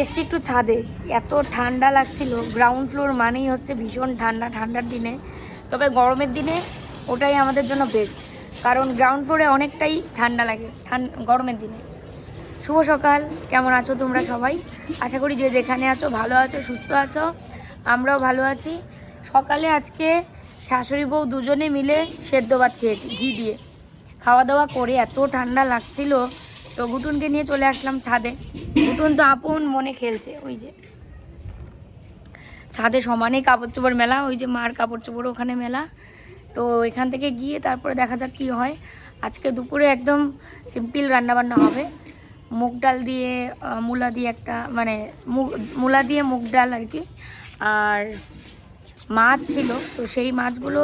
এসছি একটু ছাদে। এত ঠান্ডা লাগছিল। গ্রাউন্ড ফ্লোর মানেই হচ্ছে ভীষণ ঠান্ডা, ঠান্ডার দিনে। তবে গরমের দিনে ওটাই আমাদের জন্য বেস্ট কারণ গ্রাউন্ড ফ্লোরে অনেকটাই ঠান্ডা লাগে গরমের দিনে। শুভ সকাল। কেমন আছো তোমরা সবাই? আশা করি যে যেখানে আছো ভালো আছো, সুস্থ আছো। আমরাও ভালো আছি। সকালে আজকে শাশুড়ি বউ দুজনে মিলে সেদ্ধ ভাত খেয়েছি, ঘি দিয়ে। খাওয়া দাওয়া করে এত ঠান্ডা লাগছিল তো গুটুনকে নিয়ে চলে আসলাম ছাদে। গুটুন তো আপন মনে খেলছে, ওই যে। ছাদে সমানেই কাপড় চোপড় মেলা, ওই যে মার কাপড় চোপড় ওখানে মেলা। তো এখান থেকে গিয়ে তারপরে দেখা যাক কী হয়। আজকে দুপুরে একদম সিম্পল রান্নাবান্না হবে। মুগ ডাল দিয়ে মূলা দিয়ে একটা মানে মূলা দিয়ে মুগ ডাল আর কি। আর মাছ ছিল, তো সেই মাছগুলো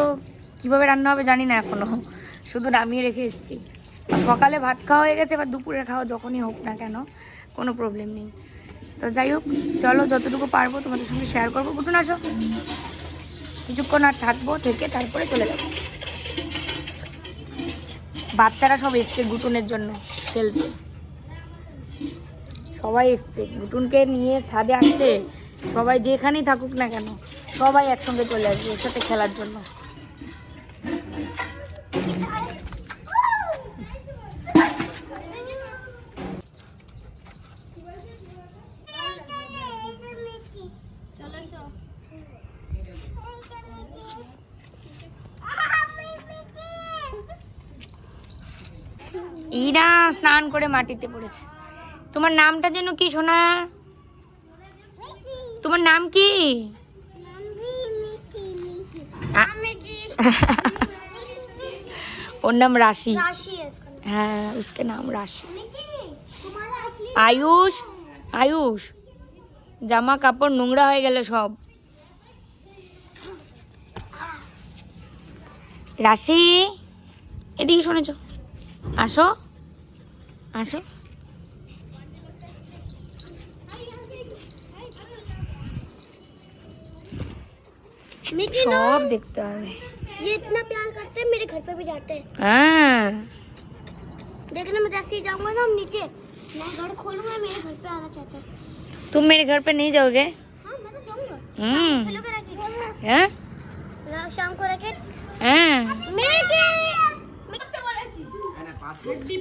কীভাবে রান্না হবে জানি না এখনও শুধু নামিয়ে রেখে এসেছি। সকালে ভাত খাওয়া হয়ে গেছে, এবার দুপুরে খাওয়া যখনই হোক না কেন, কোনো প্রবলেম নেই। তো যাই হোক, চলো যতটুকু পারব তোমাদের সঙ্গে শেয়ার করব। গুটুন আসো। কিছুক্ষণ আর থাকব, থেকে তারপরে চলে যাব। বাচ্চারা সব এসছে গুটুনের জন্য খেলতে সবাই এসছে, গুটুনকে নিয়ে ছাদে আসতে সবাই যেখানেই থাকুক না কেন, সবাই একসঙ্গে চলে আসবে ওর সাথে খেলার জন্য। ইরা স্নান করে মাটিতে পড়েছে। তোমার নামটা যেন কি সোনা? তোমার নাম কি? ওর নাম রাশি। হ্যাঁ উসকে নাম রাশি। আয়ুষ আয়ুষ জামা কাপড় নোংরা হয়ে গেল সব। রাশি এদিকে শুনেছ? আসো আসো मिकी সব দেখতে হবে ये इतना प्यार करते हैं मेरे घर पे भी जाते हैं হ্যাঁ देखना मैं जैसे ही जाऊंगा ना हम नीचे मैं घर खोलूंगा मेरे घर पे आना चाहते हैं तुम मेरे घर पे नहीं जाओगे हाँ मैं तो जाऊंगा हम्म हेलो कर रैकेट हैं शाम को रैकेट हैं मिकी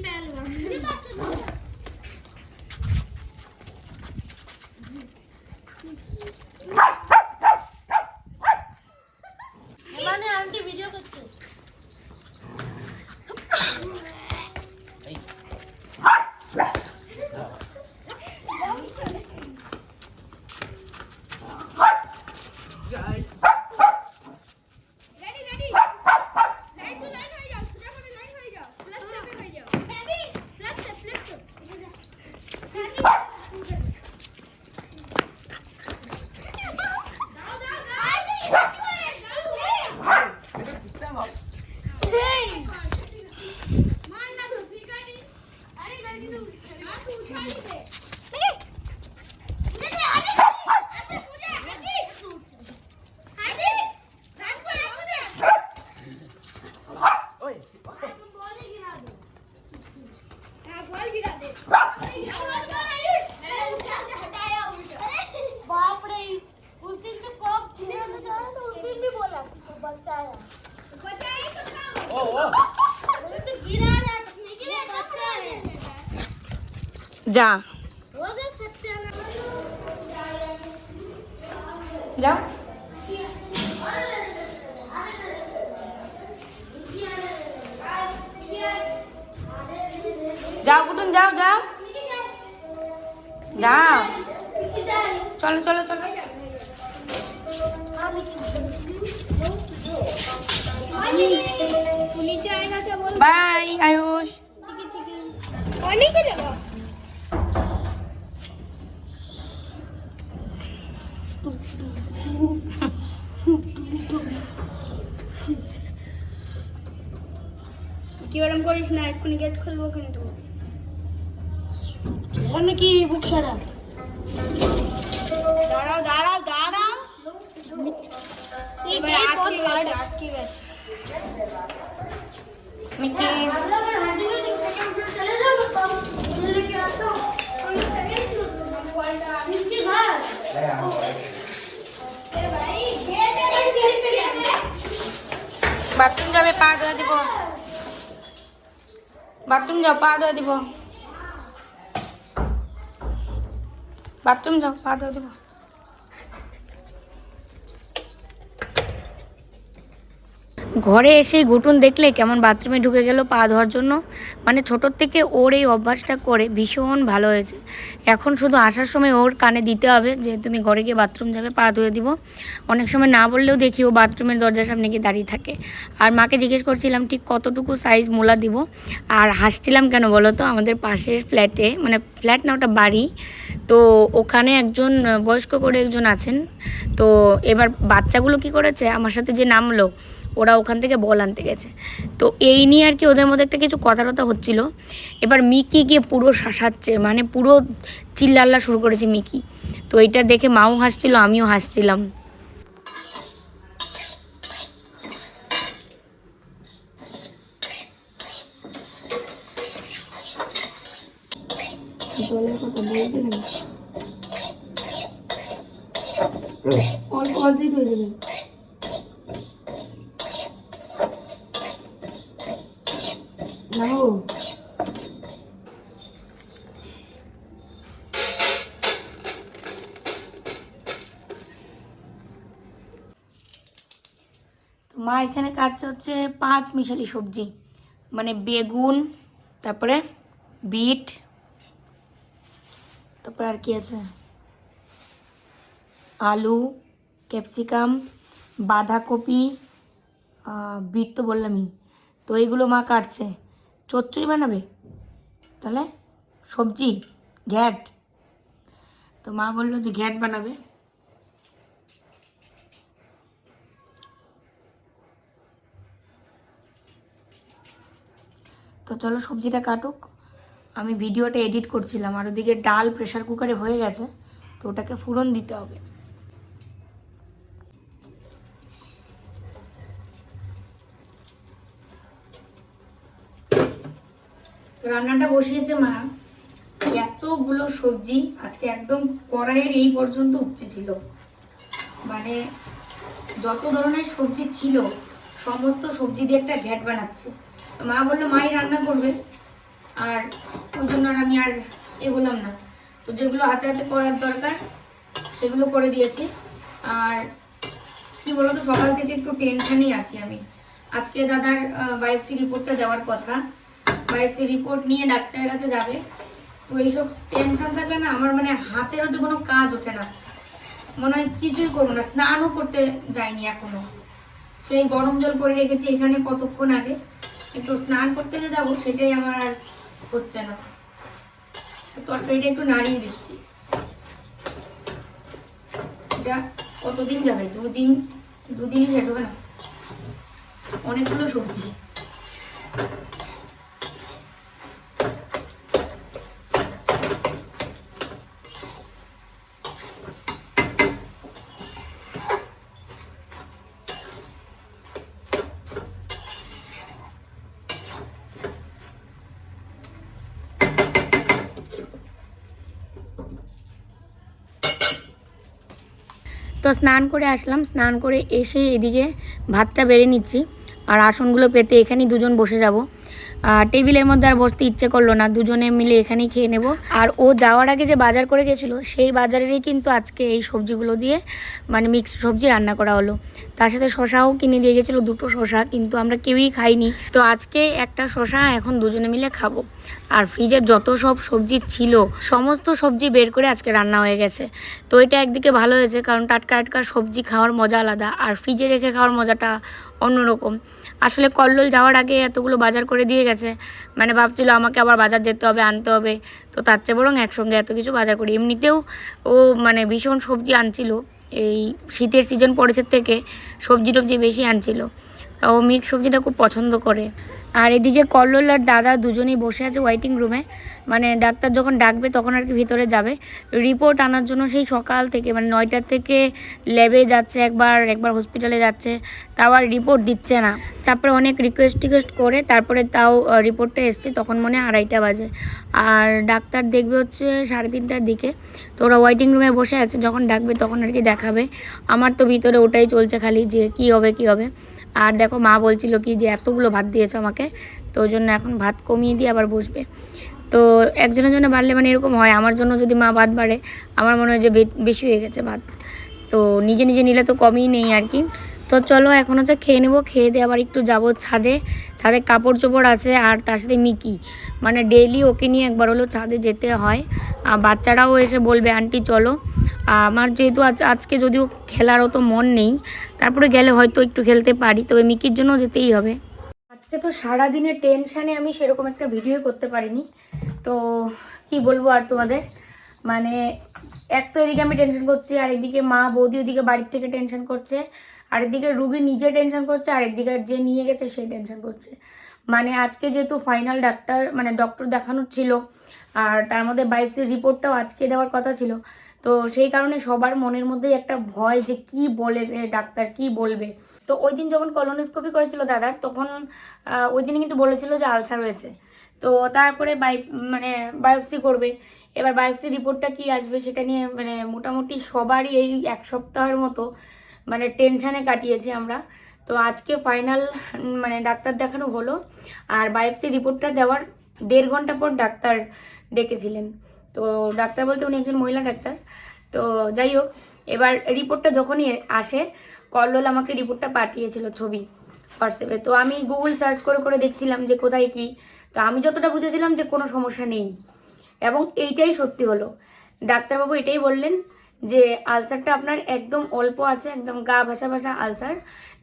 যা। যাও। যাও কুটুন যাও যাও। যাও। চলো চলো চলো। বাই আয়ুষ। অনেকে দেবো কেউ এরম করিস না এক্ষুনি গেট খুলবো কিন্তু এখানে কি বুক সারা দাঁড়াও দাঁড়াও দাঁড়াও এবার আটকে গেছে আটকে গেছে বাথরুম যাবে পা গা দিব বাথরুম যাও পা ধুয়ে দিব। বাথরুম যাও পা ধুয়ে দিব। ঘরে এসে ঘুটুন দেখলে কেমন বাথরুমে ঢুকে গেল পা ধোয়ার জন্য। মানে ছোটোর থেকে ওর এই অভ্যাসটা করে ভীষণ ভালো হয়েছে। এখন শুধু আসার সময় ওর কানে দিতে হবে যে তুমি ঘরে গিয়ে বাথরুম যাবে পা ধুয়ে দিব। অনেক সময় না বললেও দেখি ও বাথরুমের দরজার সামনে গিয়ে দাঁড়িয়ে থাকে। আর মাকে জিজ্ঞেস করছিলাম, ঠিক কতটুকু সাইজ মোলা দিব? আর হাসছিলাম কেন বলো তো? আমাদের পাশের ফ্ল্যাটে মানে ফ্ল্যাট না, ওটা বাড়ি। তো ওখানে একজন বয়স্ক করে একজন আছেন। তো এবার বাচ্চাগুলো কি করেছে? আমার সাথে যে নামলো ওরা ওখান থেকে বল আনতে গেছে। তো এই নিয়ে আর কি ওদের মধ্যে একটা কিছু কথা টথা হচ্ছিল। এবার মিকি গিয়ে পুরো শাসাচ্ছে মানে পুরো চিল্লাল্লা শুরু করেছে মিকি। তো এটা দেখে মাও হাসছিল, আমিও হাসছিলাম অল্প অল্পই হয়ে যাবে নাও তো মা এখানে কাটছে হচ্ছে পাঁচ মিশালি সবজি। মানে বেগুন, তারপরে বিট, তারপরে আর কি আছে? আলু, ক্যাপসিকাম, বাঁধাকপি বিট তো বললামই। তো এইগুলো মা কাটছে। চচ্চড়ি বানাবে? তাহলে সবজি, ঘ্যাট। তো মা বলল যে ঘ্যাট বানাবে। তো চলো সবজিটা কাটুক। আমি ভিডিওটা এডিট করছিলাম আর ওদিকে ডাল প্রেশার কুকারে হয়ে গেছে, তো ওটাকে ফুরন দিতে হবে। তো রান্নাটা বসিয়েছে মা। এতগুলো সবজি আজকে একদম কড়াইয়ের এই পর্যন্ত উপচে ছিল মানে যত ধরনের সবজি ছিল, সমস্ত সবজি দিয়ে একটা ঘ্যাট বানাচ্ছে। মা বলল, মাই রান্না করবে। আর ওই জন্য আর আমি আর এ বললাম না। তো যেগুলো হাতে হাতে করার দরকার, সেগুলো করে দিয়েছি। আর কি বলতো, সকাল থেকে একটু টেনশনই আছি আমি। আজকে দাদার বায়োপসি রিপোর্টটা যাওয়ার কথা। বায়োপসি রিপোর্ট নিয়ে ডাক্তারের কাছে যাবে। তো এইসব টেনশন থাকলে না আমার মানে হাতের তো কোনো কাজ ওঠে না। মনে হয় কিছুই করব না, স্নানও করতে যাইনি এখনও। সেই গরম জল করে রেখেছি এখানে কতক্ষণ আগে। একটু স্নান করতে যে যাব সেটাই আমার আর হচ্ছে না। তরকারিটা একটু নাড়িয়ে দিচ্ছি। এটা কতদিন যাবে? দুদিন, দুদিনই শেষ হবে না। অনেকগুলো সবজি। স্নান করে আসলাম, স্নান করে এসে এদিকে ভাতটা বেড়ে নিচ্ছি। আর আসনগুলো পেতে এখানেই দুজন বসে যাব। টেবিলের মধ্যে আর বসতে ইচ্ছে করল না, দুজনে মিলে এখানেই খেয়ে নেব। আর ও যাওয়ার আগে যে বাজার করে গেছিল, সেই বাজারেরই কিন্তু আজকে এই সবজিগুলো দিয়ে মানে মিক্সড সবজি রান্না করা হলো। তার সাথে শশাও কিনে দিয়ে গেছিল, দুটো শশা, কিন্তু আমরা কেউই খাইনি। তো আজকে একটা শশা, এখন দুজনে মিলে খাব। আর ফ্রিজের যত সব সবজি ছিল, সমস্ত সবজি বের করে আজকে রান্না হয়ে গেছে। তো এটা একদিকে ভালো হয়েছে, কারণ টাটকা টাটকা সবজি খাওয়ার মজা আলাদা। আর ফ্রিজে রেখে খাওয়ার মজাটা অন্যরকম। আসলে কল্লোল যাওয়ার আগে এতগুলো বাজার করে দিয়ে গেছে। মানে ভাবছিল আমাকে আবার বাজার যেতে হবে, আনতে হবে। তো তার চেয়ে বরং একসঙ্গে এত কিছু বাজার করি। এমনিতেও ও মানে ভীষণ সবজি আনছিল। এই শীতের সিজন পড়েছে থেকে সবজি টবজি বেশি আনছিল। ও মিক্স সবজিটা খুব পছন্দ করে। আর এদিকে কল্লোল আর দাদা দুজনেই বসে আছে ওয়েটিং রুমে মানে ডাক্তার যখন ডাকবে তখন আর কি ভিতরে যাবে। রিপোর্ট আনার জন্য সেই সকাল থেকে মানে নয়টার থেকে ল্যাবে যাচ্ছে একবার একবার হসপিটালে যাচ্ছে। তাও আর রিপোর্ট দিচ্ছে না। তারপরে অনেক রিকোয়েস্ট টিকোয়েস্ট করে, তারপরে তাও রিপোর্টটা এসছে, তখন মনে আড়াইটা বাজে। আর ডাক্তার দেখবে হচ্ছে সাড়ে তিনটার দিকে। তো ওরা ওয়েটিং রুমে বসে আছে, যখন ডাকবে তখন আর কি দেখাবে। আমার তো ভিতরে ওটাই চলছে খালি যে কি হবে কি হবে। আর দেখো মা বলছিল কি যে এতগুলো ভাত দিয়েছে আমাকে, তো ওই জন্য এখন ভাত কমিয়ে দিয়ে আবার বসবে। তো একজনের জন্য বাড়লে মানে এরকম হয়, আমার জন্য যদি মা ভাত বাড়ে, আমার মনে হয় যে বেশি হয়ে গেছে ভাত। তো নিজে নিজে নিলে তো কমই নেই আর কি। তো চলো এখন হচ্ছে খেয়ে নেব, খেয়ে দিয়ে আবার একটু যাব ছাদে। ছাদে কাপড় চোপড় আছে আর তার সাথে মিকি। মানে ডেইলি ওকে নিয়ে একবার হলো ছাদে যেতে হয়। আর বাচ্চারাও এসে বলবে, আন্টি, চলো। আমার যেহেতু আজ, আজকে যদিও খেলার অত মন নেই, তারপরে গেলে হয়তো একটু খেলতে পারি, তবে মিকির জন্য যেতেই হবে। আজকে তো সারাদিনের টেনশানে আমি সেরকম একটা ভিডিও করতে পারিনি। তো কি বলব আর তোমাদের? মানে এক তো এদিকে আমি টেনশন করছি, আর এদিকে মা বৌদি ওদিকে বাড়ির থেকে টেনশন করছে। আর এদিকে রুগী নিজে টেনশন করছে আর একদিকে যে নিয়ে গেছে সে টেনশন করছে। মানে আজকে যেহেতু ফাইনাল ডাক্তার মানে ডক্টর দেখানোর ছিল, আর তার মধ্যে বায়োপসির রিপোর্টটাও আজকে দেওয়ার কথা ছিল, তো সেই কারণে সবার মনের মধ্যেই একটা ভয় যে কি বলবে ডাক্তার, কি বলবে। তো ওই দিন যখন কলোনোস্কোপি করেছিল দাদার, তখন ওই দিনে কিন্তু বলেছিল যে আলসার হয়েছে। তো তারপরে বাই মানে বায়োপসি করবে। এবার বায়োপসি রিপোর্টটা কি আসবে সেটা নিয়ে মানে মোটামুটি সবারই এই এক সপ্তাহের মতো মানে টেনশানে কাটিয়েছি আমরা। তো আজকে ফাইনাল মানে ডাক্তার দেখানো হলো। আর বায়োপসি রিপোর্টটা দেওয়ার দেড় ঘণ্টা পর ডাক্তার ডেকেছিলেন। তো ডাক্তার বলতে উনি একজন মহিলা ডাক্তার। তো যাই হোক, এবার রিপোর্টটা যখনই আসে, কল্লোল আমাকে রিপোর্টটা পাঠিয়েছিল ছবি হোয়াটসঅ্যাপে। তো আমি গুগল সার্চ করে করে দেখছিলাম যে কোথায় কি। তো আমি যতটা বুঝেছিলাম যে কোনো সমস্যা নেই। এবং এইটাই সত্যি হলো। ডাক্তারবাবু এটাই বললেন যে আলসারটা আপনার একদম অল্প আছে, একদম গা ভাসা ভাসা আলসার,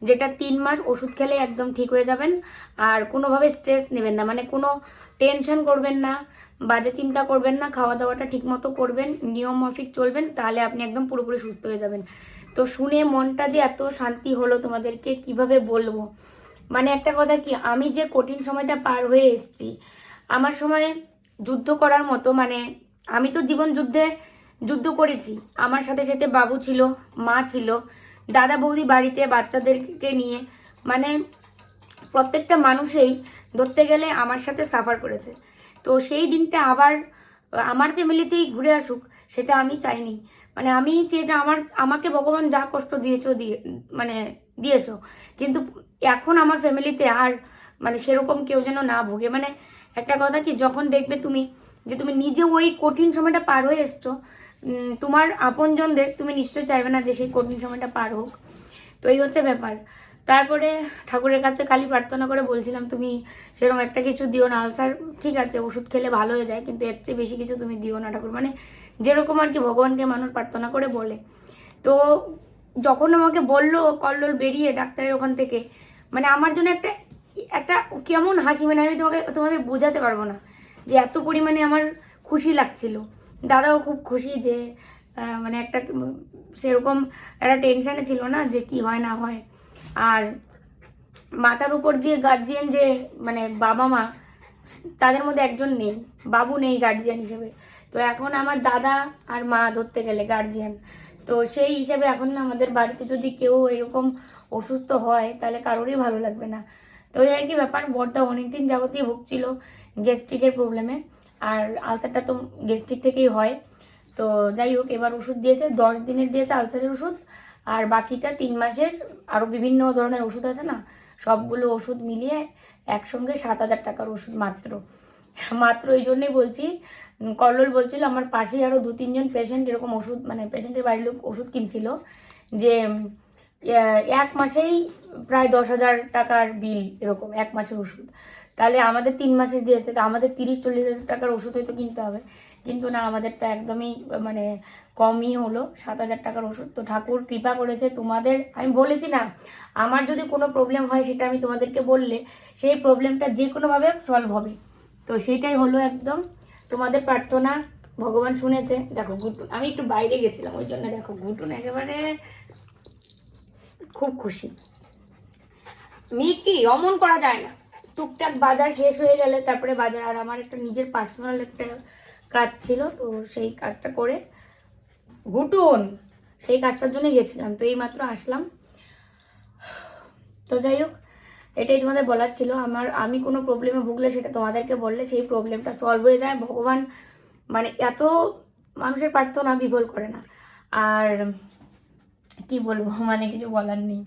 যেটা তিন মাস ওষুধ খেলে একদম ঠিক হয়ে যাবেন। আর কোনোভাবে স্ট্রেস নেবেন না মানে কোনো টেনশন করবেন না, বাজে চিন্তা করবেন না খাওয়া দাওয়াটা ঠিকমতো করবেন নিয়ম মাফিক চলবেন, তাহলে আপনি একদম পুরোপুরি সুস্থ হয়ে যাবেন। তো শুনে মনটা যে এত শান্তি হলো তোমাদেরকে, কীভাবে বলব? মানে একটা কথা কি, আমি যে কঠিন সময়টা পার হয়ে এসেছি, আমার সময় যুদ্ধ করার মতো মানে আমি তো জীবন যুদ্ধে যুদ্ধ করেছি। আমার সাথে সাথে বাবু ছিল, মা ছিল। দাদা বৌদি বাড়িতে বাচ্চাদেরকে নিয়ে মানে প্রত্যেকটা মানুষেই ধরতে গেলে আমার সাথে সাফার করেছে। তো সেই দিনটা আবার, আমার ফ্যামিলিতেই ঘুরে আসুক, সেটা আমি চাইনি। মানে আমি চেয়ে আমার, আমাকে ভগবান যা কষ্ট দিয়েছ, দিয়ে মানে দিয়েছ। কিন্তু এখন আমার ফ্যামিলিতে আর মানে সেরকম কেউ যেন না ভোগে। মানে একটা কথা কি, যখন দেখবে তুমি, যে তুমি নিজে ওই কঠিন সময়টা পার হয়ে এসছো তোমার আপনজনদের তুমি নিশ্চয়ই চাইবে না যে সেই কঠিন সময়টা পার হোক। তো এই হচ্ছে ব্যাপার। তারপরে ঠাকুরের কাছে খালি প্রার্থনা করে বলছিলাম, তুমি সেরকম একটা কিছু দিও না, আলসার ঠিক আছে, ওষুধ খেলে ভালো হয়ে যায়, কিন্তু এর চেয়ে বেশি কিছু তুমি দিও না ঠাকুর। মানে যেরকম আর কি ভগবানকে মানুষ প্রার্থনা করে বলে। তো যখন আমাকে বলল কল্লোল বেরিয়ে ডাক্তারের ওখান থেকে মানে আমার জন্য একটা একটা কেমন হাসি মানে আমি তোমাকে, তোমাদের বোঝাতে পারব না যে এত পরিমাণে আমার খুশি লাগছিল। দাদাও খুব খুশি যে মানে একটা সেরকম একটা টেনশানে ছিল না যে কি হয় না হয়। আর মাথার উপর দিয়ে গার্জিয়ান যে মানে বাবা মা, তাদের মধ্যে একজন নেই, বাবু নেই গার্জিয়ান হিসেবে। তো এখন আমার দাদা আর মা ধরতে গেলে গার্জিয়ান তো সেই হিসেবে এখন না আমাদের বাড়িতে যদি কেউ এরকম অসুস্থ হয়, তাহলে কারোরই ভালো লাগবে না। তো এই আর কি ব্যাপার বড়দা অনেকদিন যাবতীয় ভুগছিল গ্যাস্ট্রিকের প্রবলেমে আর আলসারটা তো গ্যাস্ট্রিক থেকেই হয়। তো যাই হোক, এবার ওষুধ দিয়েছে, দশ দিনের দিয়েছে আলসারের ওষুধ। আর বাকিটা তিন মাসের আরও বিভিন্ন ধরনের ওষুধ আছে না, সবগুলো ওষুধ মিলিয়ে একসঙ্গে সাত হাজার টাকার ওষুধ মাত্র। মাত্র এই জন্যই বলছি, কল্লোল বলছিল আমার পাশেই আরও দু তিনজন পেশেন্ট এরকম ওষুধ মানে পেশেন্টের বাড়ির লোক ওষুধ কিনছিল যে এক মাসেই প্রায় দশ হাজার টাকার বিল এরকম, এক মাসের ওষুধ। তাহলে আমাদের তিন মাসে দিয়েছে, তো আমাদের তিরিশ, চল্লিশ হাজার টাকার ওষুধ হয়তো কিনতে হবে। কিন্তু না, আমাদেরটা একদমই মানে কমই হলো, সাত হাজার টাকার ওষুধ। তো ঠাকুর কৃপা করেছে তোমাদের, আমি বলেছি না, আমার যদি কোনো প্রবলেম হয় সেটা আমি তোমাদেরকে বললে, সেই প্রবলেমটা যে কোনোভাবে সলভ হবে। তো সেইটাই হলো একদম, তোমাদের প্রার্থনা, ভগবান শুনেছে। দেখো ঘুটুন আমি একটু বাইরে গেছিলাম, ওই জন্য দেখো ঘুটুন একেবারে খুব খুশি। মিকি অমন করা যায় না। টুকটাক বাজার শেষ হয়ে গেলে তারপরে বাজার, আর আমার একটা নিজের পার্সোনাল একটা কাজ ছিল, তো সেই কাজটা করে ঘুটুন সেই কাজটার জন্য গেছিলাম, তো এই মাত্র আসলাম। তো যাই হোক, এটাই তোমাদের বলার ছিল। আমার, আমি কোনো প্রবলেমে ভুগলে সেটা তোমাদেরকে বললে, সেই প্রবলেমটা সলভ হয়ে যায়। ভগবান মানে এত মানুষের প্রার্থনা বিফল করে না। আর কি বলব মানে কিছু বলার নেই।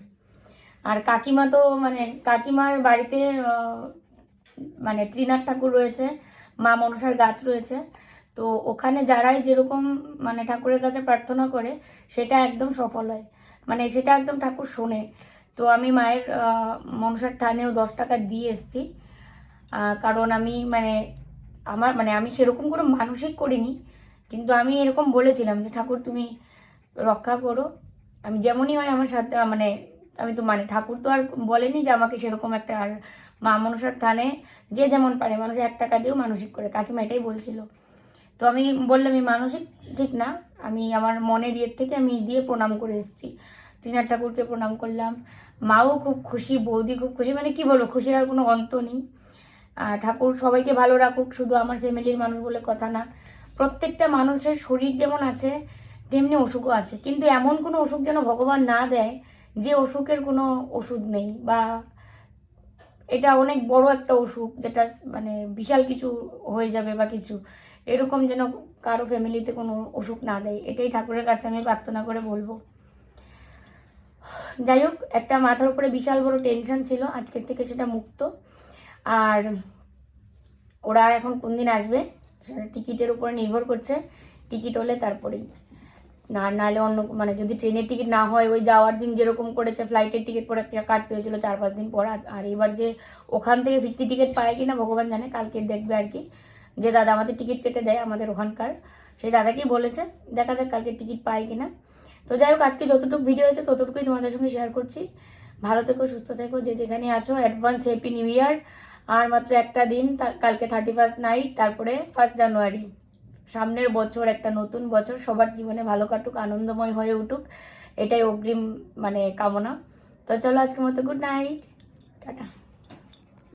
আর কাকিমা তো মানে কাকিমার বাড়িতে মানে ত্রিনাথ ঠাকুর রয়েছে, মা মনসার গাছ রয়েছে। তো ওখানে যারাই যেরকম মানে ঠাকুরের কাছে প্রার্থনা করে, সেটা একদম সফল হয়। মানে সেটা একদম ঠাকুর শোনে। তো আমি মায়ের মনসার থানেও দশ টাকা দিয়ে এসেছি। কারণ আমি মানে আমার মানে আমি সেরকম কোনো মানসিক করিনি। কিন্তু আমি এরকম বলেছিলাম যে, ঠাকুর তুমি রক্ষা করো। আমি যেমনই হয় আমার সাথে মানে আমি তো মানে ঠাকুর তো আর বলেনি যে আমাকে সেরকম একটা আর মা মনসার থানে যে যেমন পারে, মানুষ এক টাকা দিয়েও মানসিক করে। কাকিমা এটাই বলছিল। তো আমি বললাম এই মানসিক ঠিক না। আমি আমার মনের ইয়ের থেকে আমি দিয়ে প্রণাম করে এসেছি। ত্রিনাথ ঠাকুরকে প্রণাম করলাম। মাও খুব খুশি, বৌদি খুব খুশি। মানে কি বলব, খুশির আর কোনো অন্ত নেই। আর ঠাকুর সবাইকে ভালো রাখুক, শুধু আমার ফ্যামিলির মানুষ বলে কথা না। প্রত্যেকটা মানুষের শরীর যেমন আছে, তেমনি অসুখও আছে। কিন্তু এমন কোনো অসুখ যেন ভগবান না দেয় যে অসুখের কোনো ওষুধ নেই বা এটা অনেক বড় একটা অসুখ যেটা মানে বিশাল কিছু হয়ে যাবে বা কিছু। এরকম যেন কারও ফ্যামিলিতে কোনো অসুখ না দেয়, এটাই ঠাকুরের কাছে আমি প্রার্থনা করে বলব। যাই হোক, একটা মাথার উপরে বিশাল বড় টেনশন ছিল, আজকের থেকে সেটা মুক্ত। আর ওরা এখন কোন দিন আসবে, সেটা টিকিটের উপরে নির্ভর করছে, টিকিট হলে তারপরেই। না, নাহলে অন্য মানে যদি ট্রেনের টিকিট না হয়, ওই যাওয়ার দিন যেরকম করেছে ফ্লাইটের টিকিট পরে কাটতে হয়েছিল চার পাঁচ দিন পর। আর- এবার যে ওখান থেকে ফিরতি টিকিট পায় কি না ভগবান জানে, কালকে দেখবে আর কি। যে দাদা আমাদের টিকিট কেটে দেয় আমাদের ওখানকার, সেই দাদাকেই বলেছে, দেখা যাক কালকে টিকিট পায় কিনা। তো যাই হোক, আজকে যতটুকু ভিডিও হয়েছে, ততটুকুই তোমাদের সঙ্গে শেয়ার করছি। ভালো থেকো, সুস্থ থেকো, যে যেখানে আছো অ্যাডভান্স হ্যাপি নিউ ইয়ার আর মাত্র একটা দিন কালকে থার্টি ফার্স্ট নাইট তারপরে ফার্স্ট জানুয়ারি সামনের বছর, একটা নতুন বছর, সবার জীবনে ভালো কাটুক, আনন্দময় হয়ে উঠুক, এটাই অগ্রিম মানে কামনা। তো চলো আজকের মতো গুড নাইট টাটা।